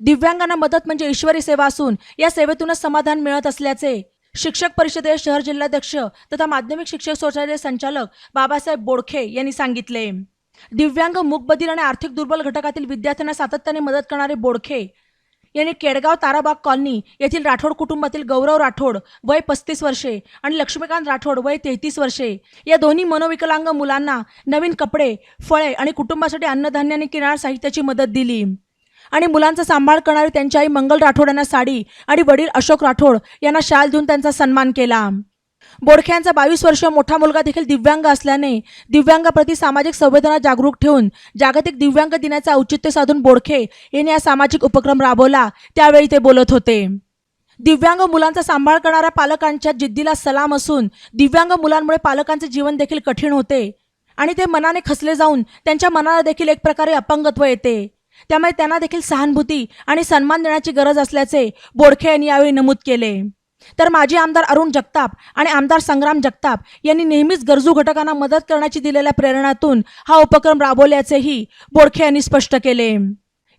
दिव्यांगांना मदत म्हणजे ईश्वरी सेवा असून या सेवेतूनच समाधान मिळत असल्याचे. शिक्षक परिषदेचे शहर जिल्हाध्यक्ष तथा माध्यमिक शिक्षक सोसायटीचे संचालक बाबासाहेब बोडखे यांनी सांगितले. दिव्यांग मुकबधीर आणि आर्थिक दुर्बल घटकातील विद्यार्थ्यांना सातत्याने मदत करणारे बोडखे यांनी केडगाव ताराबाग कॉलनी येथील राठोड कुटुंबातील गौरव राठोड वय पस्तीस वर्षे आणि लक्ष्मीकांत राठोड वय तेहतीस वर्षे या दोन्ही मनोविकलांग मुलांना नवीन कपडे फळे आणि कुटुंबासाठी अन्नधान्य आणि किराणा साहित्याची मदत दिली. आणि मुलांचा सांभाळ करणारी त्यांची आई मंगल राठोड यांना साडी आणि वडील अशोक राठोड यांना शाल देऊन त्यांचा सन्मान केला. बोडखे यांचा बावीस वर्ष मोठा मुलगा देखील दिव्यांग असल्याने दिव्यांगाप्रती सामाजिक संवेदना जागरूक ठेवून जागतिक दिव्यांग दिनाचा औचित्य साधून बोडखे यांनी हा सामाजिक उपक्रम राबवला त्यावेळी ते बोलत होते. दिव्यांग मुलांचा सांभाळ करणाऱ्या पालकांच्या जिद्दीला सलाम असून दिव्यांग मुलांमुळे पालकांचे जीवन देखील कठीण होते आणि ते मनाने खचले जाऊन त्यांच्या मनाला देखील एक प्रकारे अपंगत्व येते. त्यामुळे त्यांना देखील सहानुभूती आणि सन्मान देण्याची गरज असल्याचे बोडखे यांनी यावेळी नमूद केले. तर माजी आमदार अरुण जगताप आणि आमदार संग्राम जगताप यांनी नेहमीच गरजू घटकांना मदत करण्याची दिलेल्या प्रेरणातून हा उपक्रम राबवल्याचेही बोडखे यांनी स्पष्ट केले.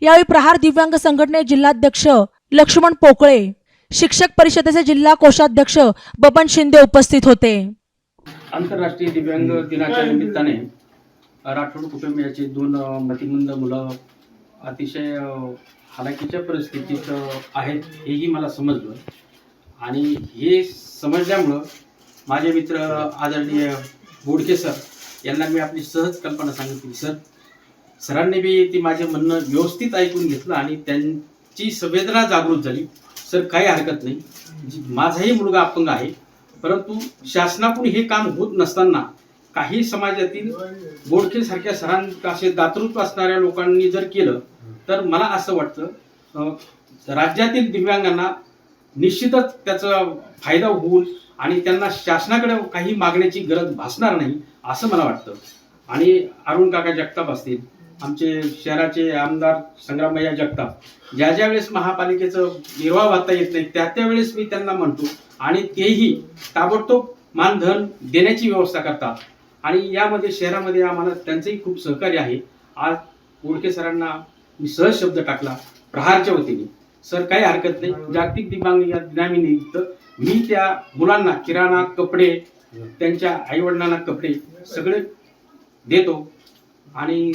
यावेळी प्रहार दिव्यांग संघटने जिल्हाध्यक्ष लक्ष्मण पोकळे शिक्षक परिषदेचे जिल्हा कोषाध्यक्ष बबन शिंदे उपस्थित होते. आंतरराष्ट्रीय दिव्यांग दिनाच्या निमित्ताने राठोड कुटुंबियाचे दोन मतिमंद मुलं अतिशय हालाकीच्या परिस्थितीत आहेत हेही मला समजलं. आणि हे समजल्यामुळं माझे मित्र आदरणीय बोडके सर यांना मी आपली सहज कल्पना सांगितली. सर सरांनी बी ती माझे म्हणणं व्यवस्थित ऐकून घेतलं आणि त्यांची संवेदना जागृत झाली. सर काही हरकत नाही. माझाही मुलगा अपंग आहे. परंतु शासनाकडून हे काम होत नसताना काही समाजातील बोडखेसारख्या सारख्या असे दातृत्व असणाऱ्या लोकांनी जर केलं तर मला असं वाटतं राज्यातील दिव्यांगांना निश्चितच त्याचा फायदा होऊन आणि त्यांना शासनाकडे काही मागण्याची गरज भासणार नाही असं मला वाटतं. आणि अरुण काका जगताप असतील आमचे शहराचे आमदार संग्रामय्या जगताप ज्या ज्या वेळेस महापालिकेचं निर्वाह वाहता येत नाही त्या त्यावेळेस मी त्यांना म्हणतो आणि तेही ताबडतोब मानधन देण्याची व्यवस्था करतात. आणि यामध्ये शहरामध्ये आम्हाला त्यांचंही खूप सहकार्य आहे. आज बोडके सरांना मी सहज शब्द टाकला प्रहारच्या वतीने. सर काही हरकत नाही. जागतिक दिव्यांग या दिनानिमित्त मी त्या मुलांना किराणा कपडे त्यांच्या आईवडिलांना कपडे सगळे देतो. आणि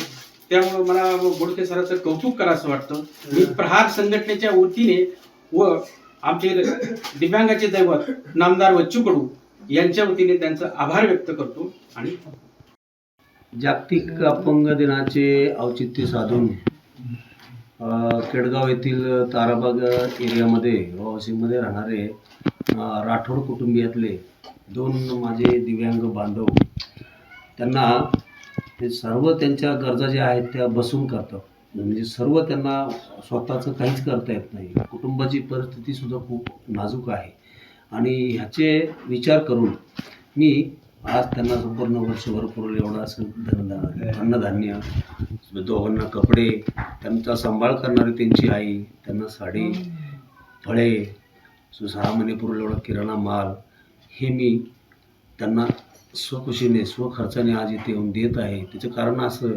त्यामुळं मला बोडके सरांचं कौतुक करावंसं वाटतं. मी प्रहार संघटनेच्या वतीने व आमचे दिव्यांगाचे दैवत नामदार वच्चू कडू यांच्या वतीने त्यांचा आभार व्यक्त करतो आणि जागतिक अपंग दिनाचे औचित्य साधून केडगाव येथील ताराबाग एरियामध्ये हाऊसिंगमध्ये राहणारे राठोड कुटुंबियातले दोन माझे दिव्यांग बांधव त्यांना ते सर्व त्यांच्या गरजा ज्या आहेत त्या बसून करतात. म्हणजे सर्व त्यांना स्वतःचं काहीच करता येत नाही. कुटुंबाची परिस्थिती सुद्धा खूप नाजूक आहे. आणि ह्याचे विचार करून मी आज त्यांना संपूर्ण वर्षभर पुरवलं एवढं असं धन अन्नधान्य दोघांना कपडे त्यांचा सांभाळ करणारी त्यांची आई त्यांना साडी फळे सो सहा महिने पुरवलं एवढा किराणा माल हे मी त्यांना स्वखुशीने स्वखर्चाने आज इथे येऊन देत आहे. त्याचं कारण असं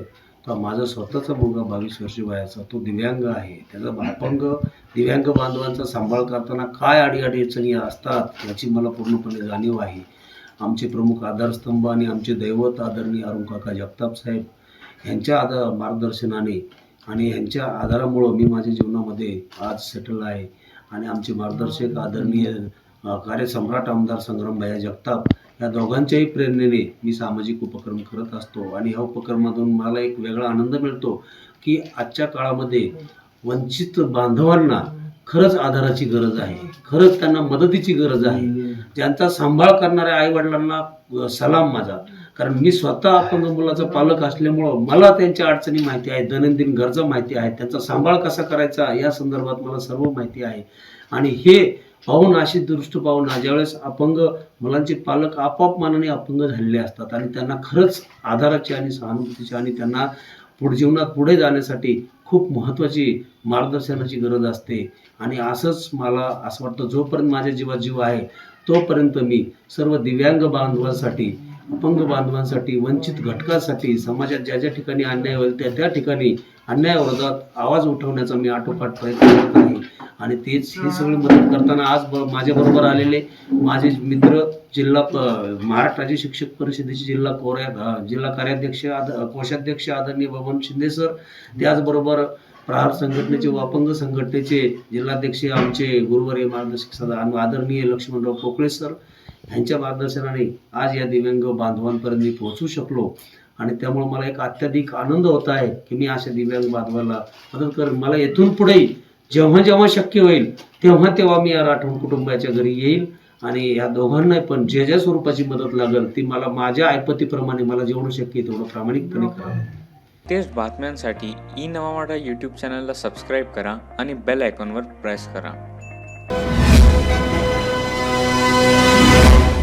का माझा स्वतःचा मुलगा बावीस वर्ष वयाचा तो दिव्यांग आहे. त्याचा अपंग दिव्यांग बांधवांचा सांभाळ करताना काय अडीअडचणी असतात याची मला पूर्णपणे जाणीव आहे. आमचे प्रमुख आधारस्तंभ आणि आमचे दैवत आदरणीय अरुण काका जगताप साहेब ह्यांच्या आधार मार्गदर्शनाने आणि ह्यांच्या आधारामुळं मी माझ्या जीवनामध्ये आज सेटल आहे. आणि आमचे मार्गदर्शक आदरणीय कार्यसम्राट आमदार संग्रामभाया जगताप या दोघांच्याही प्रेरणेने मी सामाजिक उपक्रम करत असतो. आणि ह्या उपक्रमातून मला एक वेगळा आनंद मिळतो की आजच्या काळामध्ये वंचित बांधवांना खरंच आधाराची गरज आहे. खरंच त्यांना मदतीची गरज आहे. ज्यांचा सांभाळ करणाऱ्या आईवडिलांना सलाम माझा. कारण मी स्वतः अपंग मुलाचा पालक असल्यामुळं मला त्यांच्या अडचणी माहिती आहे दैनंदिन गरजा माहिती आहेत त्यांचा सांभाळ कसा करायचा या संदर्भात मला सर्व माहिती आहे. आणि हे पाहून अशी दृष्ट पाहून ज्यावेळेस अपंग मुलांचे पालक आपोआप मानाने अपंग झालेले असतात आणि त्यांना खरंच आधाराची आणि सहानुभूतीची आणि त्यांना पुढ जीवनात पुढे जाण्यासाठी खूप महत्त्वाची मार्गदर्शनाची गरज असते. आणि असंच मला असं वाटतं जोपर्यंत माझ्या जीवात जीव आहे तोपर्यंत मी सर्व दिव्यांग बांधवांसाठी अपंग बांधवांसाठी वंचित घटकांसाठी समाजात ज्या ज्या ठिकाणी अन्याय होईल त्या त्या ठिकाणी अन्यायाविरोधात आवाज उठवण्याचा मी आटोपाट प्रयत्न करत आहे. आणि तेच ही सगळी मदत करताना आज ब माझ्याबरोबर आलेले माझे मित्र जिल्हा प- महाराष्ट्र राज्य शिक्षक परिषदेचे जिल्हा कोऱ्या जिल्हा कार्याध्यक्ष आद कोषाध्यक्ष आदरणीय बबन शिंदे सर त्याचबरोबर प्रहार संघटनेचे व अपंग संघटनेचे जिल्हाध्यक्ष आमचे गुरुवर्य मार्गदर्शक सदा आदरणीय लक्ष्मणराव पोकळे सर ह्यांच्या मार्गदर्शनाने आज या दिव्यांग बांधवांपर्यंत मी पोहोचू शकलो. आणि त्यामुळे मला एक अत्याधिक आनंद होत आहे की मी अशा दिव्यांग बांधवाला मदत करेन. मला येथून पुढेही जेव्हा जेव्हा शक्य होईल तेव्हा तेव्हा मी या राठोड कुटुंबाच्या घरी येईल आणि या दोघांना पण जे ज्या स्वरूपाची मदत लागेल ती मला माझ्या ऐपतीप्रमाणे मला जेवढं शक्य आहे तेवढं प्रामाणिकपणे करावं तेच बातम्यांसाठी ई नवा मराठा यूट्यूब चॅनलला सबस्क्राईब करा आणि बेल आयकॉनवर प्रेस करा.